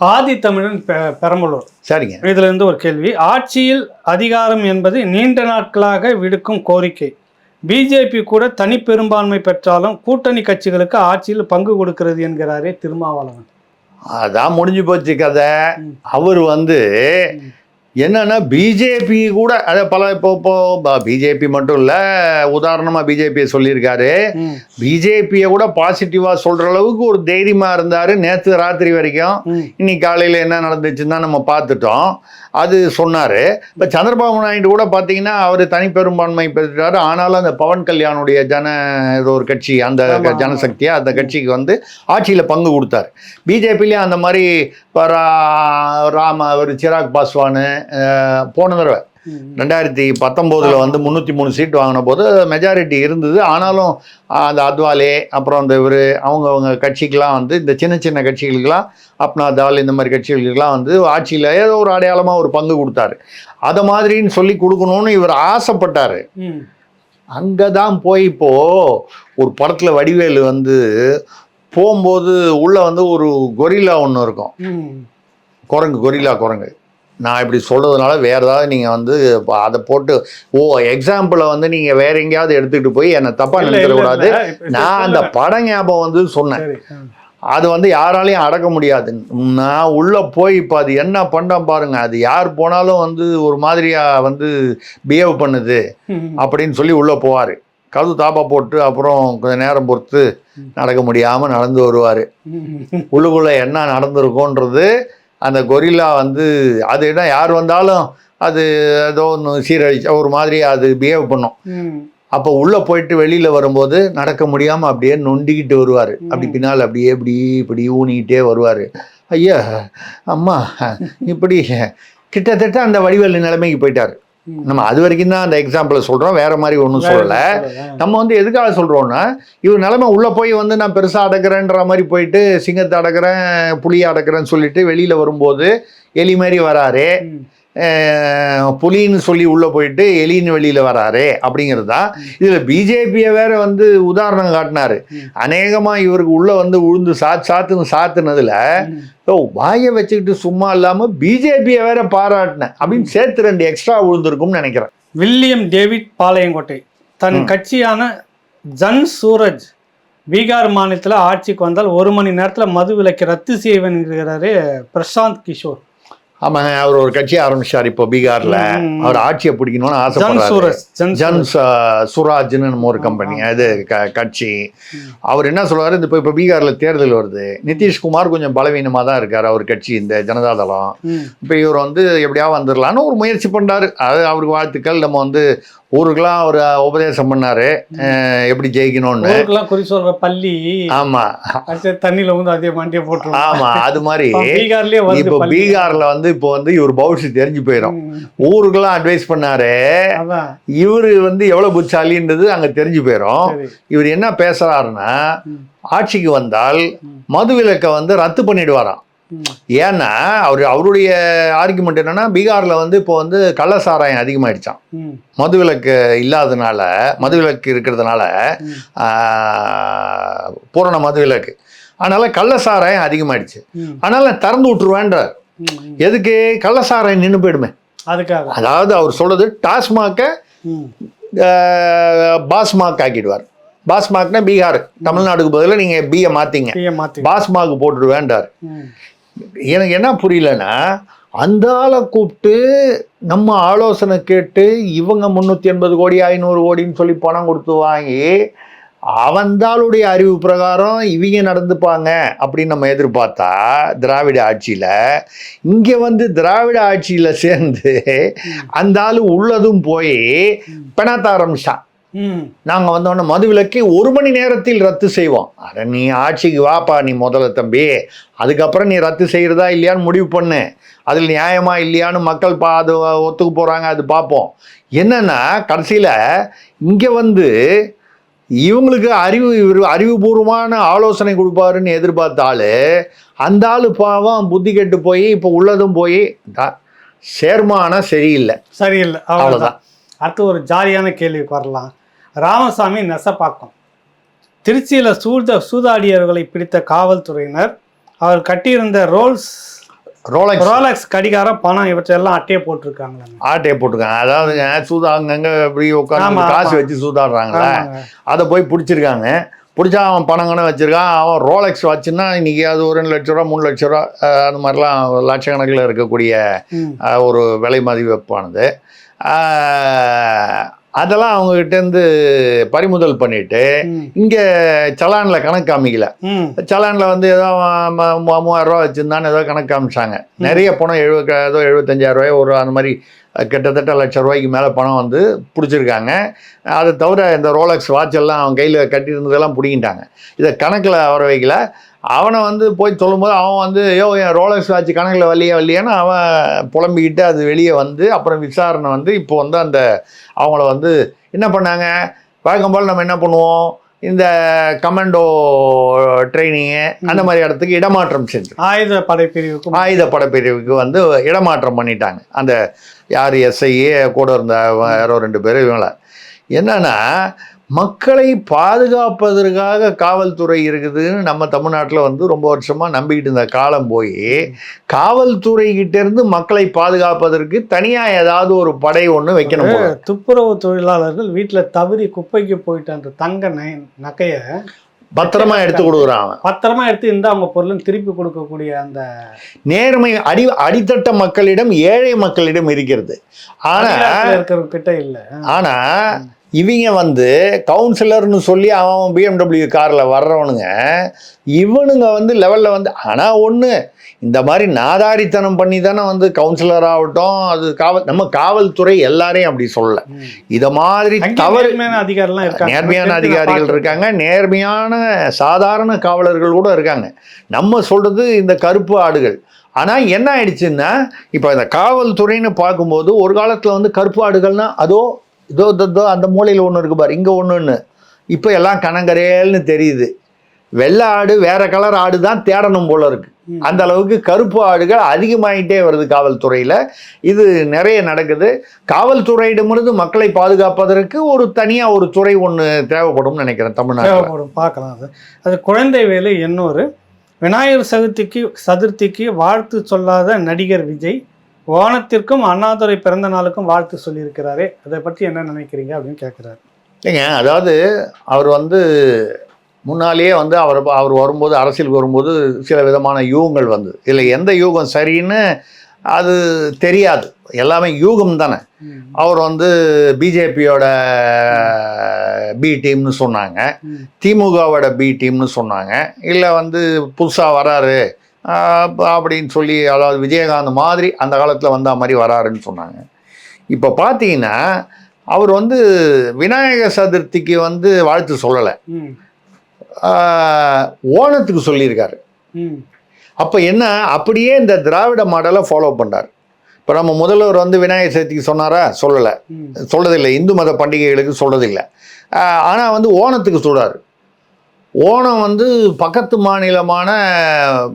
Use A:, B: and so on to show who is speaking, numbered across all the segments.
A: ஆதி தமிழன் பெ- பெரம்பலூர்.
B: சரிங்க.
A: இதுல இருந்து ஒரு கேள்வி. ஆட்சியில் அதிகாரம் என்பது நீண்ட நாட்களாக விடுக்கும் கோரிக்கை. பிஜேபி கூட தனி பெரும்பான்மை பெற்றாலும் கூட்டணி கட்சிகளுக்கு ஆட்சியில் பங்கு கொடுக்கிறது என்கிறாரே திருமாவளவன்.
B: அதான் முடிஞ்சு போச்சு கதை. அவர் வந்து. என்னன்னா பிஜேபி கூட அதை பல இப்போ இப்போ பிஜேபி மட்டும் இல்லை உதாரணமாக பிஜேபியை சொல்லியிருக்காரு. பிஜேபியை கூட பாசிட்டிவாக சொல்கிற அளவுக்கு ஒரு தைரியமாக இருந்தார் நேற்று ராத்திரி வரைக்கும். இன்னைக்கு காலையில் என்ன நடந்துச்சுன்னு நம்ம பார்த்துட்டோம். அது சொன்னார் இப்போ சந்திரபாபு நாயுடு கூட பார்த்தீங்கன்னா அவர் தனிப்பெரும்பான்மை பெற்றாரு ஆனாலும் அந்த பவன் கல்யாணுடைய ஜன ஏதோ ஒரு கட்சி அந்த
A: ஆமா, ஆமா.
B: ஜனசக்தியா அந்த கட்சிக்கு வந்து ஆட்சியில் பங்கு கொடுத்தாரு பிஜேபிலேயும் அந்த மாதிரி ராம ஒரு சிராக் பாஸ்வானு போன தடவை. ரெண்டாயிரத்தி பத்தொம்போதில் வந்து முந்நூற்றி மூணு சீட் வாங்கின போது மெஜாரிட்டி இருந்தது. ஆனாலும் அந்த அத்வாலே அப்புறம் அந்த இவர் அவங்க அவங்க கட்சிக்கெலாம் வந்து இந்த சின்ன சின்ன கட்சிகளுக்கெல்லாம் அப்னா தால் இந்த மாதிரி கட்சிகளுக்கெல்லாம் வந்து ஆட்சியில் ஏதோ ஒரு அடையாளமாக ஒரு பங்கு கொடுத்தாரு. அதை மாதிரின்னு சொல்லி கொடுக்கணும்னு இவர் ஆசைப்பட்டார். அங்கே தான் போய் இப்போ ஒரு படத்தில் வடிவேலு வந்து போகும்போது உள்ளே வந்து ஒரு கொரில்லா ஒன்று இருக்கும். குரங்கு கொரில்லா குரங்கு. நான் இப்படி சொல்கிறதுனால வேறு ஏதாவது நீங்கள் வந்து அதை போட்டு ஓ எக்ஸாம்பிளை வந்து நீங்கள் வேற எங்கேயாவது எடுத்துக்கிட்டு போய் என்னை தப்பாக.
A: இப்ப
B: நான் அந்த படம் ஞாபகம் வந்து சொன்னேன். அது வந்து யாராலையும் அடக்க முடியாது நான் உள்ளே போய் இப்போ அது என்ன பண்ண பாருங்க அது யார் போனாலும் வந்து ஒரு மாதிரியாக வந்து பிஹேவ் பண்ணுது. அப்படின்னு சொல்லி உள்ளே போவார் கதவு தாப்பா போட்டு அப்புறம் கொஞ்ச நேரம் பொறுத்து நடக்க முடியாமல் நடந்து வருவார். உள்ளுக்குள்ளே என்ன நடந்திருக்குன்றது அந்த கொரில்லா வந்து அது என்ன யார் வந்தாலும் அது ஏதோ ஒன்று சீரழிச்சா ஒரு மாதிரி அது பிஹேவ் பண்ணும். அப்போ உள்ளே போயிட்டு வெளியில் வரும்போது நடக்க முடியாமல் அப்படியே நொண்டிக்கிட்டு வருவார் அப்படி. பின்னால் அப்படியே இப்படி இப்படி ஊனிக்கிட்டே வருவார் ஐயா அம்மா இப்படி கிட்டத்தட்ட அந்த வடிவேலு நிலைமைக்கு போயிட்டார். நம்ம அது வரைக்கும் தான் அந்த எக்ஸாம்பிளை சொல்கிறோம் வேற மாதிரி ஒன்றும் சொல்லலை. நம்ம வந்து எதுக்காக சொல்கிறோன்னா இவர் நிலைமை உள்ளே போய் வந்து நான் பெருசாக அடக்கிறேன்ற மாதிரி போயிட்டு சிங்கத்தை அடக்கிறேன் புளியை அடக்கிறேன்னு சொல்லிட்டு வெளியில் வரும்போது எலி மாதிரி வராரு. புலின்னு சொல்லி உள்ளே போயிட்டு எலின்னு வெளியில் வராரு அப்படிங்கிறது தான் இதில் பிஜேபியை வேற வந்து உதாரணம் காட்டினாரு. அநேகமாக இவருக்கு உள்ளே வந்து உழுந்து சாத்து சாத்துன்னு சாத்துனதுல. ஓ வாயை வச்சுக்கிட்டு சும்மா இல்லாமல் பிஜேபியை வேற பாராட்டினேன் அப்படின்னு சேர்த்து ரெண்டு எக்ஸ்ட்ரா விழுந்திருக்கும்னு நினைக்கிறேன்
A: வில்லியம் டேவிட் பாளையங்கோட்டை தன். கட்சியான ஜன் சூரஜ் பீகார் மாநிலத்தில் ஆட்சிக்கு வந்தால் ஒரு மணி நேரத்தில் மது விலக்கை ரத்து செய்வேன்கிறாரு பிரசாந்த் கிஷோர்
B: ஆமாங்க அவர் ஒரு கட்சி ஆரம்பிச்சார் இப்போ பீகார்ல. அவர் ஆட்சியை பிடிக்கணும்னு ஆசைப்படுறாரு.
A: ஜன்
B: சுராஜ்னு நம்ம ஒரு கம்பெனி அது க- கட்சி. அவர் என்ன சொல்றாரு இந்த இப்போ இப்போ பீகார்ல தேர்தல் வருது. நிதிஷ்குமார் கொஞ்சம் பலவீனமாக தான் இருக்கார் அவர் கட்சி இந்த ஜனதாதளம். இப்போ இவர் வந்து எப்படியாவது வந்துடலான்னு ஒரு முயற்சி பண்றாரு. அது அவருக்கு வாழ்த்துக்கள். நம்ம வந்து ஊருக்கெல்லாம் அவர் உபதேசம் பண்ணாரு. எப்படி ஜெயிக்கணும்னு.
A: குறி சொல்ற பள்ளி.
B: ஆமா.
A: தண்ணியில வந்து அதே மண்டியை போட்டுருவோம்
B: ஆமா அது மாதிரி. இப்போ. பீகார்ல வந்து இப்போ வந்து இவர் பவுஷ் தெரிஞ்சு போயிடும். ஊருக்கெல்லாம் அட்வைஸ் பண்ணாரு இவர் வந்து எவ்வளவு புத்தாலின்றது அங்க தெரிஞ்சு போயிடும் இவர் என்ன பேசுறாருன்னா. ஆட்சிக்கு வந்தால்
A: ம்.
B: மது விலக்கை வந்து ரத்து பண்ணிடுவாராம். ஏன்னா அவர் அவருடைய ஆர்குமெண்ட் என்னன்னா பீகார்ல வந்து இப்போ வந்து கள்ள சாராயம் அதிகமாயிடுச்சான்
A: ம்.
B: மது விலக்கு இல்லாதனால மது விலக்கு இருக்கிறதுனால பூரண மது விலக்கு அதனால கள்ள சாராயம் அதிகமாயிடுச்சு. அதனால திறந்து விட்டுருவேன்றார். எதுக்கு? கள்ள சாராயம் நின்று போயிடுமே.
A: அதுக்காக.
B: அதாவது அவர் சொல்றது டாஸ்மாக்கை
A: ம்.
B: பாஸ்மாக் ஆக்கிடுவார். பாஸ்மாக்னா பீகார். தமிழ்நாடுக்கு பதிலாக நீங்கள் பிஏ மாற்றிங்க பாஸ்மாக் போட்டுடுவேன்டார்.
A: ம்.
B: எனக்கு என்ன புரியலன்னா அந்த ஆளை கூப்பிட்டு நம்ம ஆலோசனை கேட்டு இவங்க முந்நூற்றி எண்பது கோடி ஐநூறு கோடின்னு சொல்லி பணம் கொடுத்து வாங்கி அவந்தாளுடைய அறிவு பிரகாரம் இவங்க நடந்துப்பாங்க அப்படின்னு நம்ம எதிர்பார்த்தா திராவிட ஆட்சியில் இங்கே வந்து திராவிட ஆட்சியில் சேர்ந்து அந்த ஆள் உள்ளதும் போய் பெணாத்த ஆரம்பிச்சான். நாங்கள் வந்தோடனே மது விலக்கை ஒரு மணி நேரத்தில் ரத்து செய்வோம். அட நீ ஆட்சிக்கு வாப்பா நீ முதல்ல தம்பி. அதுக்கப்புறம் நீ ரத்து செய்கிறதா இல்லையான்னு முடிவு பண்ணு. அதில் நியாயமா இல்லையான்னு மக்கள் பா அது ஒத்துக்கு போகிறாங்க அது பார்ப்போம். என்னன்னா கடைசியில் இங்கே வந்து இவங்களுக்கு அறிவு இவர் அறிவுபூர்வமான ஆலோசனை கொடுப்பாருன்னு எதிர்பார்த்த ஆளு அந்த ஆள் பாவம் புத்தி கெட்டு போய் இப்போ உள்ளதும் போய் சேர்மானம் சரியில்லை.
A: சரியில்லை. அவ்வளவுதான். அடுத்து ஒரு ஜாலியான கேள்விக்கு வரலாம். ராமசாமி நெசப்பாக்கம். திருச்சியில் சூத சூதாடியர்களை பிடித்த காவல்துறையினர் அவர் கட்டியிருந்த ரோல்ஸ்
B: ரோலக்ஸ்
A: ரோலக்ஸ் கடிகாரம் பணம் இவற்றெல்லாம் அட்டையை போட்டிருக்காங்களாங்க.
B: ஆட்டையை போட்டிருக்காங்க. அதாவதுங்க சூதா அங்கங்க இப்படி உட்காந்து காசு. வச்சு சூதாடுறாங்களே. அதை போய் பிடிச்சிருக்காங்க. பிடிச்சா அவன் பணம் கணம் வச்சிருக்கான். அவன் ரோலெக்ஸ் வாட்சுன்னா இன்னைக்கு அது ஒரு ரெண்டு லட்ச ரூபா மூணு லட்ச ரூபா அந்த மாதிரிலாம் லட்சக்கணக்கில் இருக்கக்கூடிய ஒரு விலை மதிப்பானது அஹ், அதெல்லாம் அவங்ககிட்டேருந்து பறிமுதல் பண்ணிட்டு. இங்கே சலானில் கணக்கு காமிக்கல. சலானில் வந்து ஏதோ மூவாயிரம் ரூபா வச்சுருந்தான்னு ஏதோ கணக்கு காமிச்சாங்க. நிறைய பணம் எழுபது ஏதோ எழுபத்தஞ்சாயிரம் ரூபாய் ஒரு அந்த மாதிரி கிட்டத்தட்ட லட்ச ரூபாய்க்கு மேலே பணம் வந்து பிடிச்சிருக்காங்க. அதை தவிர இந்த ரோலக்ஸ் வாட்ச் எல்லாம் அவன் கையில் கட்டியிருந்ததெல்லாம் பிடிங்கிட்டாங்க. இதை கணக்கில் வர வைக்கல. அவனை வந்து போய் சொல்லும்போது அவன் வந்து ஐயோ என் ரோலக்ஸ் வாட்ச் கணக்கில் வரலையே வரலையேன்னு அவன் புலம்பிக்கிட்டு அது வெளியே வந்து அப்புறம் விசாரணை வந்து இப்போ வந்து அந்த அவங்கள வந்து என்ன பண்ணாங்க? வழக்கம் போல் நம்ம என்ன பண்ணுவோம்? இந்த கமாண்டோ ட்ரைனிங்கு அந்த மாதிரி இடத்துக்கு இடமாற்றம் செஞ்சு
A: ஆயுத படைப்பிரிவுக்கு
B: ஆயுத படப்பிரிவுக்கு வந்து இடமாற்றம் பண்ணிட்டாங்க. அந்த யார் எஸ்ஐஏ கூட இருந்த யாரோ ரெண்டு பேர் இவங்கள. என்னன்னா மக்களை பாதுகாப்பதற்காக காவல்துறை இருக்குதுன்னு நம்ம தமிழ்நாட்டில் வந்து ரொம்ப வருஷமாக நம்பிக்கிட்டு இருந்த காலம் போய் காவல்துறை கிட்ட இருந்து மக்களை பாதுகாப்பதற்கு தனியாக ஏதாவது ஒரு படை ஒன்று வைக்கணும்.
A: துப்புரவு தொழிலாளர்கள் வீட்டுல தவறி குப்பைக்கு போயிட்டு அந்த தங்க நை நகைய
B: பத்திரமா எடுத்து கொடுக்குறான்
A: பத்திரமா எடுத்து இந்த அவங்க பொருளும் திருப்பி கொடுக்கக்கூடிய அந்த
B: நேர்மை அடி அடித்தட்ட மக்களிடம் ஏழை மக்களிடம் இருக்கிறது. ஆனா
A: இருக்கிறவங்க கிட்ட இல்ல.
B: ஆனா இவங்க வந்து கவுன்சிலர்னு சொல்லி அவன் பிஎம்டபிள்யூ காரில் வர்றவனுங்க இவனுங்க வந்து லெவலில் வந்து ஆனால் ஒன்று இந்த மாதிரி நாதாரித்தனம் பண்ணி தானே வந்து கவுன்சிலர் ஆகட்டும் அது காவல் நம்ம காவல்துறை எல்லாரையும் அப்படி சொல்லல. இத மாதிரி தவறு
A: அதிகாரிலாம் இருக்காங்க.
B: நேர்மையான அதிகாரிகள் இருக்காங்க. நேர்மையான சாதாரண காவலர்கள் கூட இருக்காங்க. நம்ம சொல்றது இந்த கருப்பு ஆடுகள். ஆனால் என்ன ஆயிடுச்சுன்னா இப்போ இந்த காவல்துறைன்னு பார்க்கும்போது ஒரு காலத்தில் வந்து கருப்பு ஆடுகள்னா அதோ இதோ இதோ, அந்த மூலையில் ஒன்று இருக்கு பாரு. இங்கே ஒன்றுன்னு இப்போ எல்லாம் கனங்கரேல்னு தெரியுது. வெள்ளை ஆடு வேற கலர் ஆடு தான் தேடணும் போல இருக்கு. அந்த அளவுக்கு கருப்பு ஆடுகள் அதிகமாயிட்டே வருது காவல்துறையில். இது நிறைய நடக்குது. காவல்துறையிடமிருந்து மக்களை பாதுகாப்பதற்கு ஒரு தனியாக ஒரு துறை ஒன்று தேவைப்படும் நினைக்கிறேன் தமிழ்நாட்டில்.
A: தேவைப்படும். பார்க்கலாம் அது. அது குழந்தை வேலு எண்ணூறு விநாயகர் சதுர்த்திக்கு சதுர்த்திக்கு வாழ்த்து சொல்லாத நடிகர் விஜய். ஓணத்திற்கும் அண்ணாதுரை பிறந்த நாளுக்கும் வாழ்த்து சொல்லியிருக்கிறாரே. அதை பற்றி என்ன நினைக்கிறீங்க அப்படின்னு கேட்குறாரு
B: இல்லைங்க அதாவது அவர் வந்து முன்னாலேயே வந்து அவர் அவர் வரும்போது அரசியலுக்கு வரும்போது சில விதமான யூகங்கள் வந்து இதில் எந்த யூகம் சரின்னு அது தெரியாது. எல்லாமே யூகம் தானே. அவர் வந்து பிஜேபியோட பி டீம்னு சொன்னாங்க. திமுகவோட பி டீம்னு சொன்னாங்க. இல்லை வந்து புதுசாக வராரு. அப்படின்னு சொல்லி அதாவது விஜயகாந்த் மாதிரி அந்த காலத்தில் வந்த மாதிரி வராருன்னு சொன்னாங்க. இப்போ பார்த்தீங்கன்னா அவர் வந்து விநாயக சதுர்த்திக்கு வந்து வாழ்த்து சொல்லலை. ஓணத்துக்கு சொல்லியிருக்காரு. அப்போ என்ன அப்படியே இந்த திராவிட மாடலை ஃபாலோ பண்ணார் இப்போ நம்ம முதல்வர் வந்து விநாயகர் சதுர்த்திக்கு சொன்னாரா? சொல்லலை.
A: ம்.
B: சொல்றதில்லை இந்து மத பண்டிகைகளுக்கு சொல்றதில்லை ஆனால் வந்து ஓணத்துக்கு சொல்றாரு. ஓணம் வந்து பக்கத்து மாநிலமான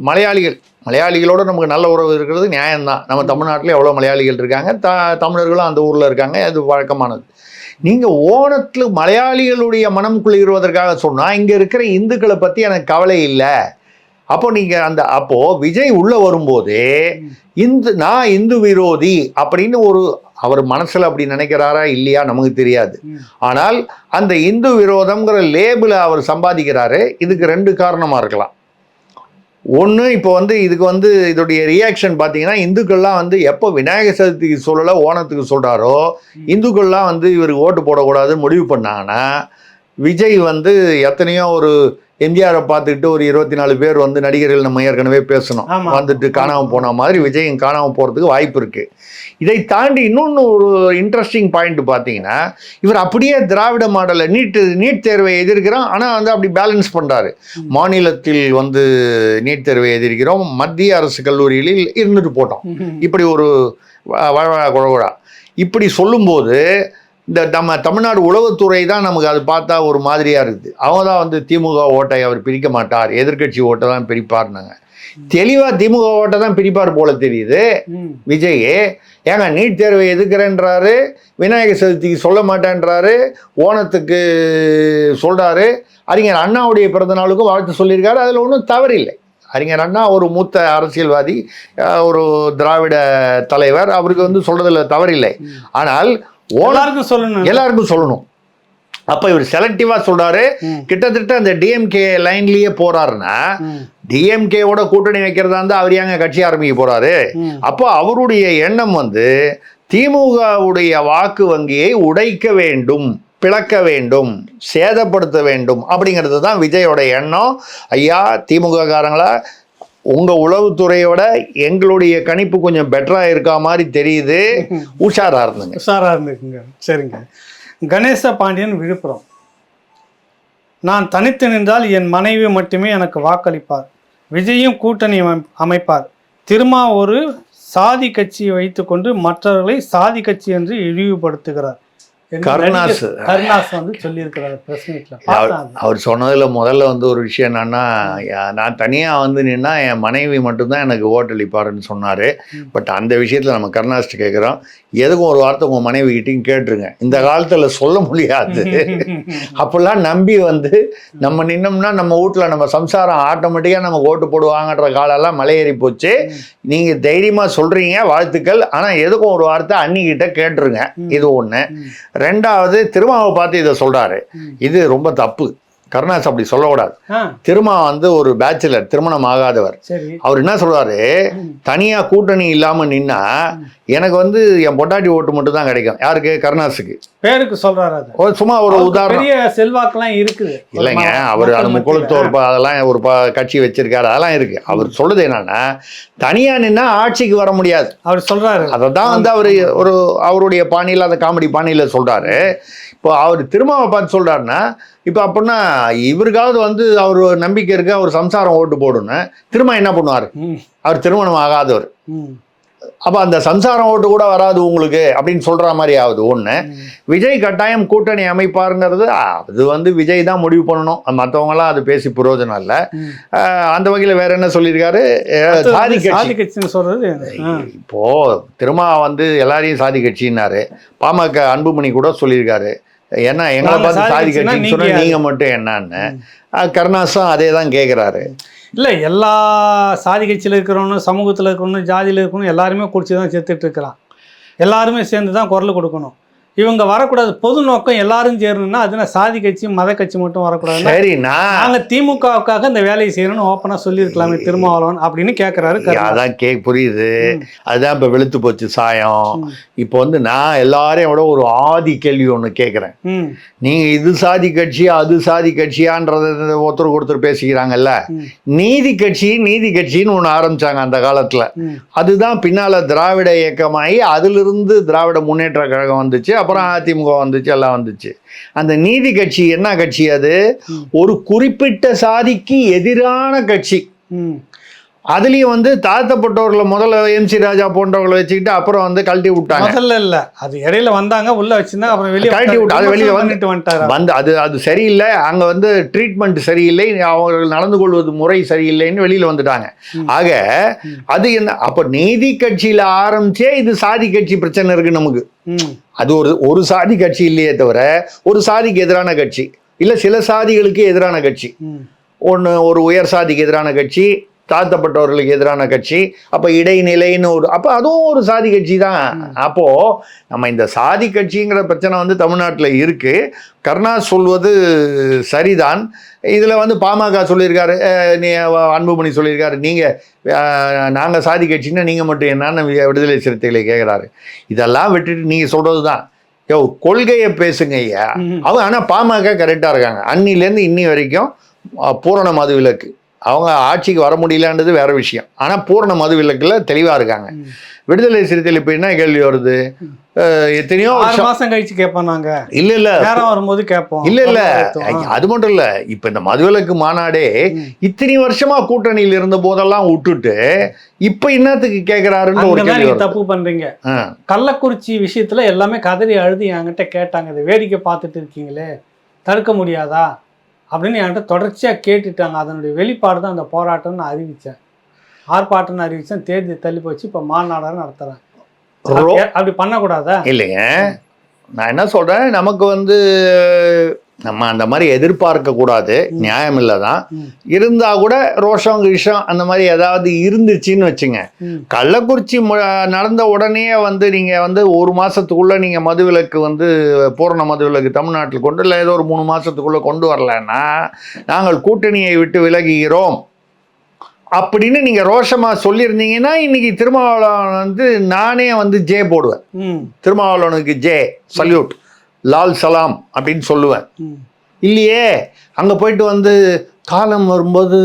B: மலையாளிகள். மலையாளிகளோட நமக்கு நல்ல உறவு இருக்கிறது நியாயம்தான். நம்ம தமிழ்நாட்டில் எவ்வளோ மலையாளிகள் இருக்காங்க த தமிழர்களும் அந்த ஊரில் இருக்காங்க அது வழக்கமானது. நீங்கள் ஓணத்தில் மலையாளிகளுடைய மனம் குளிர்வதற்காக சொன்னால் இங்கே இருக்கிற இந்துக்களை பற்றி எனக்கு கவலை இல்லை. அப்போ நீங்கள் அந்த அப்போது விஜய் உள்ளே வரும்போதே இந்து நான் இந்து விரோதி அப்படின்னு ஒரு அவர் மனசில் அப்படி நினைக்கிறாரா இல்லையா நமக்கு தெரியாது. ஆனால் அந்த இந்து விரோதம்ங்கிற லேபிளை அவர் சம்பாதிக்கிறாரு. இதுக்கு ரெண்டு காரணமாக இருக்கலாம். ஒன்று இப்போ வந்து இதுக்கு வந்து இதோடைய ரியாக்ஷன் பார்த்தீங்கன்னா இந்துக்கள்லாம் வந்து எப்போ விநாயகர் சதுர்த்திக்கு சொல்லலை ஓணத்துக்கு சொல்கிறாரோ இந்துக்கள்லாம் வந்து இவருக்கு ஓட்டு போடக்கூடாதுன்னு முடிவு பண்ணாங்கன்னா விஜய் வந்து எத்தனையோ ஒரு எம்ஜிஆரை பார்த்துக்கிட்டு ஒரு இருபத்தி நாலு பேர் வந்து நடிகர்கள் நம்ம ஏற்கனவே பேசணும். வந்துட்டு காணாமல் போன மாதிரி விஜயும் காணாமல் போகிறதுக்கு வாய்ப்பு இருக்குது இதை தாண்டி இன்னொன்று ஒரு இன்ட்ரெஸ்டிங் பாயிண்ட் பார்த்தீங்கன்னா இவர் அப்படியே திராவிட மாடலை நீட் நீட் தேர்வை எதிர்க்கிறோம் ஆனால் வந்து அப்படி பேலன்ஸ் பண்ணுறாரு மாநிலத்தில் வந்து நீட் தேர்வை எதிர்க்கிறோம். மத்திய அரசு கல்லூரிகளில் இருந்துட்டு போட்டோம். இப்படி ஒரு குழகுழா இப்படி சொல்லும்போது இந்த நம்ம தமிழ்நாடு உளவுத்துறை தான் நமக்கு அது பார்த்தா ஒரு மாதிரியாக இருக்குது. அவங்க தான் வந்து திமுக ஓட்டை அவர் பிரிக்க மாட்டார். எதிர்க்கட்சி ஓட்டை தான் பிரிப்பார்னாங்க தெளிவாக திமுக ஓட்டை தான் பிரிப்பார் போல தெரியுது. விஜய் ஏங்க நீட் தேர்வை எதுக்குறேன்றாரு? விநாயகர் சதுர்த்திக்கு சொல்ல மாட்டேன்றாரு. ஓணத்துக்கு சொல்கிறாரு அறிஞர் அண்ணாவுடைய பிறந்த நாளுக்கும் வாழ்த்து சொல்லியிருக்காரு. அதில் ஒன்றும் தவறில்லை. அறிஞர் அண்ணா ஒரு மூத்த அரசியல்வாதி ஒரு திராவிட தலைவர். அவருக்கு வந்து சொல்றதுல தவறில்லை. ஆனால்
A: எல்லாருக்கும் சொல்லணும்.
B: எல்லாருக்கும் சொல்லணும். அப்ப இவர் செலக்டிவா சொல்றாரு. கிட்டத்தட்ட அந்த டிஎம்கே லைன்லயே போறாருன்னா டிஎம்கேவோட கூட்டணி வைக்கிறதா இருந்தா அவர் ஏங்க கட்சி ஆரம்பிக்க போறாரு. அப்போ அவருடைய எண்ணம் வந்து திமுகவுடைய வாக்கு வங்கியை உடைக்க வேண்டும் பிளக்க வேண்டும் சேதப்படுத்த வேண்டும் அப்படிங்கிறது தான் விஜயோட எண்ணம். ஐயா திமுக காரங்களா உங்க உளவுத்துறையோட எங்களுடைய கணிப்பு கொஞ்சம் பெட்டரா இருக்கா மாதிரி தெரியுது. உஷாரா இருந்துங்க.
A: உஷாரா இருந்துக்குங்க. சரிங்க. கணேச பாண்டியன் விழுப்புரம். நான் தனித்து நின்றால் என் மனைவி மட்டுமே எனக்கு வாக்களிப்பார். விஜயும் கூட்டணி அமை- அமைப்பார். திருமா ஒரு சாதி கட்சியை வைத்துக்கொண்டு மற்றவர்களை சாதி கட்சி என்று இழிவுபடுத்துகிறார்.
B: கருணாஸ்.
A: கருணாஸ் வந்து சொல்லியிருக்கிறார் பிரஸ் மீட்ல
B: அவர் சொன்னதுல முதல்ல வந்து ஒரு விஷயம் என்னன்னா நான் தனியா வந்து நின்னா என் மனைவி மட்டும்தான் எனக்கு ஓட்டளிப்பாருன்னு சொன்னாரு. பட் அந்த விஷயத்துல நம்ம கருணாஸ்ட்டு கேட்குறோம் எதுக்கும் ஒரு வார்த்தை உங்க மனைவி கிட்டையும் கேட்டுருங்க. இந்த காலத்துல சொல்ல முடியாது. அப்பெல்லாம் நம்பி வந்து நம்ம நின்னோம்னா நம்ம வீட்ல நம்ம சம்சாரம் ஆட்டோமேட்டிக்கா நம்ம ஓட்டு போடுவாங்கன்ற காலெல்லாம் மலையேறி போச்சு. நீங்க தைரியமா சொல்றீங்க வாழ்த்துக்கள். ஆனா எதுக்கும் ஒரு வார்த்தை அன்னிக்கிட்ட கேட்டுருங்க. இது
A: ம்.
B: ரெண்டாவது திருமாவை பார்த்து இதை சொல்றாரு
A: ம்.
B: இது ரொம்ப தப்பு கருணாஸ் அப்படி சொல்லக்கூடாது. திருமா வந்து ஒரு பேச்சுலர் திருமணம் ஆகாதவர். அவர் என்ன சொல்றாரு. தனியா கூட்டணி இல்லாம நின்னா எனக்கு வந்து என் பொட்டாட்டி ஓட்டு மட்டும் தான் கிடைக்கும். யாருக்கு? கருணாஸுக்கு.
A: பேருக்கு சொல்றாரு
B: சும்மா ஒரு உதாரணம்.
A: செல்வாக்கெல்லாம் இருக்குது.
B: இல்லைங்க அவர் அது முக்குளத்தோர் அதெல்லாம் ஒரு கட்சி வச்சிருக்காரு. அதெல்லாம் இருக்கு. அவர் சொல்றது என்னன்னா தனியா நின்னா ஆட்சிக்கு வர முடியாது.
A: அவர் சொல்றாரு.
B: அதை தான் வந்து அவர் ஒரு அவருடைய பாணியில் அந்த காமெடி பாணியில் சொல்றாரு. இப்போ அவர் திருமாவை பார்த்து சொல்றாருன்னா இப்போ அப்படின்னா இவருக்காவது வந்து அவர் நம்பிக்கை இருக்கு அவர் சம்சாரம் ஓட்டு போடுன்னு திரும்ப என்ன பண்ணுவார்? அவர் திருமணம் ஆகாதவர். அப்போ அந்த சம்சாரம் ஓட்டு கூட வராது உங்களுக்கு அப்படின்னு சொல்ற மாதிரி ஆகுது. ஒன்று. விஜய் கட்டாயம் கூட்டணி அமைப்பாருங்கிறது அது வந்து விஜய் தான் முடிவு பண்ணணும். மற்றவங்களாம் அது பேசி பிரயோஜனம் இல்லை. அந்த வகையில் வேற என்ன சொல்லியிருக்காரு? சாதி கட்சி.
A: சொல்றது
B: இப்போ திருமா வந்து எல்லாரையும் சாதி கட்சின்னாரு. பாமக அன்புமணி கூட சொல்லியிருக்காரு. என்ன எங்களை
A: நாங்க
B: பார்த்து
A: சாதி கட்சின்னா
B: கட்சின்னு
A: நீங்க
B: சொன்னா
A: யாரு?
B: நீங்க மட்டும் என்னன்னு. கருணாசும் அதே தான் கேட்குறாரு
A: இல்ல எல்லா சாதி கட்சியில இருக்கிறவனும் சமூகத்துல இருக்கிறவனும் ஜாதியில இருக்கணும் எல்லாருமே குடிச்சு தான் செத்துட்டு இருக்கிறான். எல்லாருமே சேர்ந்து தான் குரல் கொடுக்கணும். இவங்க வரக்கூடாது. பொது நோக்கம் எல்லாரும் சேரணும்னா அதுனா சாதி கட்சி மத கட்சி மட்டும் வரக்கூடாதுன்னா
B: சரி நான்
A: நாங்க திமுகவுக்காக இந்த வேலையை செய்யணும்னு ஓப்பனா சொல்லியிருக்கலாமே திருமாவளவன் அப்படின்னு கேட்கிறாரு.
B: அதான் கே புரியுது. அதுதான் இப்போ வெளுத்து போச்சு சாயம். இப்போ வந்து நான் எல்லாரையும் விட ஒரு ஆதி கேள்வி ஒன்று கேட்குறேன் நீங்க இது சாதி கட்சியா அது சாதி கட்சியான்றத ஒருத்தருக்கு ஒருத்தர் பேசிக்கிறாங்கல்ல? நீதி கட்சி நீதி கட்சின்னு ஒன்று ஆரம்பிச்சாங்க அந்த காலத்துல. அதுதான் பின்னால திராவிட இயக்கமாகி அதிலிருந்து திராவிட முன்னேற்ற கழகம் வந்துச்சு. அப்புறம் அதிமுக வந்துச்சு எல்லாம் வந்துச்சு அந்த நீதி கட்சி என்ன கட்சி அது. ஒரு குறிப்பிட்ட சாதிக்கு எதிரான கட்சி. அதுலயும் வந்து தாழ்த்தப்பட்டவர்களை முதல்ல எம்சி ராஜா போன்றவர்களை வச்சுக்கிட்டு அப்புறம் வந்து கழட்டி விட்டாங்க.
A: முதல்ல இல்ல. அது இடையில வந்தாங்க உள்ள வச்சிருந்தா அப்புறம் வெளியே
B: கழட்டி விட்டு, அது வெளிய வந்து-
A: பண்ணிட்டு வந்துட்டாரு.
B: வந்து அது அது சரியில்லை. அங்க வந்து ட்ரீட்மெண்ட் சரியில்லை. அவர்கள் நடந்து கொள்வது முறை சரியில்லைன்னு வெளியில வந்துட்டாங்க. ஆக. அது என்ன அப்ப நீதி கட்சியில ஆரம்பிச்சே இது சாதி கட்சி பிரச்சனை இருக்கு நமக்கு. அது ஒரு ஒரு சாதி கட்சி இல்லையே தவிர ஒரு சாதிக்கு எதிரான கட்சி. இல்ல சில சாதிகளுக்கு எதிரான கட்சி. ஒன்று ஒரு உயர் சாதிக்கு எதிரான கட்சி. தாழ்த்தப்பட்டவர்களுக்கு எதிரான கட்சி அப்போ இடைநிலைன்னு ஒரு அப்போ அதுவும் ஒரு சாதி கட்சி தான் அப்போ நம்ம இந்த சாதி கட்சிங்கிற பிரச்சனை வந்து தமிழ்நாட்டில் இருக்கு. கருணாஸ் சொல்வது சரிதான். இதில் வந்து பாமக சொல்லியிருக்காரு நீ அன்புமணி சொல்லியிருக்காரு. நீங்கள் நாங்கள் சாதி கட்சின்னா நீங்கள் மட்டும் என்னன்னு விடுதலை சிறுத்தைகளை கேட்குறாரு இதெல்லாம் விட்டுட்டு நீங்கள் சொல்கிறது தான் யோ கொள்கையை பேசுங்க ஐயா. அவங்க ஆனால் பாமக கரெக்டாக இருக்காங்க. அன்னிலேருந்து இன்னி வரைக்கும் பூரண மது விலக்கு. அவங்க ஆட்சிக்கு வர முடியலன்றது வேற விஷயம். ஆனால் பூரண மது விலக்கில் தெளிவாக இருக்காங்க. விடுதலை சிறுத்தைகள் இப்போ என்ன கேள்வி வருது? எத்தனையோ
A: மாசம் கழிச்சு கேட்போம் நாங்க.
B: இல்ல இல்ல.
A: நேரம் வரும்போது கேட்போம்.
B: இல்ல இல்ல. அது மட்டும் இல்ல. இப்ப இந்த மதுவிலக்கு மாநாடே. இத்தனை வருஷமா கூட்டணியில் இருந்த போதெல்லாம் விட்டுட்டு இப்ப என்னத்துக்கு கேக்குறாருன்னு ஒரு கேள்வி.
A: தப்பு பண்றீங்க. கள்ளக்குறிச்சி விஷயத்துல எல்லாமே கதறி அழுது என்கிட்ட கேட்டாங்க. இதை வேடிக்கை பார்த்துட்டு இருக்கீங்களே. தடுக்க முடியாதா? அப்படின்னு என்கிட்ட தொடர்ச்சியா கேட்டுட்டாங்க. அதனுடைய வெளிப்பாடு தான் அந்த போராட்டம்னு நான் அறிவிச்சேன். ஆர்ப்பாட்டம்னு அறிவிச்சேன். தேதி தள்ளி போச்சு. இப்ப மாநாடு நடத்துறேன்.
B: ரோ-
A: அப்படி பண்ணக்கூடாதா?
B: இல்லைங்க. நான் என்ன சொல்றேன்? நமக்கு வந்து நம்ம அந்த மாதிரி எதிர்பார்க்க கூடாது. நியாயம் இல்லை தான்
A: ம்.
B: இருந்தா கூட ரோஷம் கிஷம் அந்த மாதிரி ஏதாவது இருந்துச்சுன்னு வச்சுங்க. கள்ளக்குறிச்சி நடந்த உடனே வந்து நீங்க வந்து ஒரு மாசத்துக்குள்ள நீங்க மதுவிலக்கு வந்து பூரண மதுவிலக்கு தமிழ்நாட்டில் கொண்டு இல்லை ஏதோ ஒரு மூணு மாசத்துக்குள்ள கொண்டு வரலன்னா நாங்கள் கூட்டணியை விட்டு விலகுகிறோம். அப்படின்னு நீங்க ரோஷமா சொல்லியிருந்தீங்கன்னா இன்னைக்கு திருமாவளவன் வந்து நானே வந்து ஜே போடுவேன். திருமாவளவனுக்கு ஜே சல்யூட். லால் சலாம் அப்படின்னு சொல்லுவேன். இல்லையே அங்க போயிட்டு வந்து காலம் வரும்போது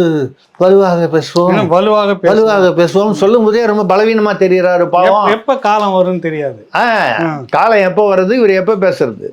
B: வலுவாக பேசுவோம்.
A: வலுவாக
B: வலுவாக பேசுவோம்? சொல்லும் போதே ரொம்ப பலவீனமா தெரியறாரு பாவம்.
A: எப்ப காலம் வரும்னு தெரியாது.
B: ஆ, காலம் எப்போ வருது இவர் எப்போ பேசுறது?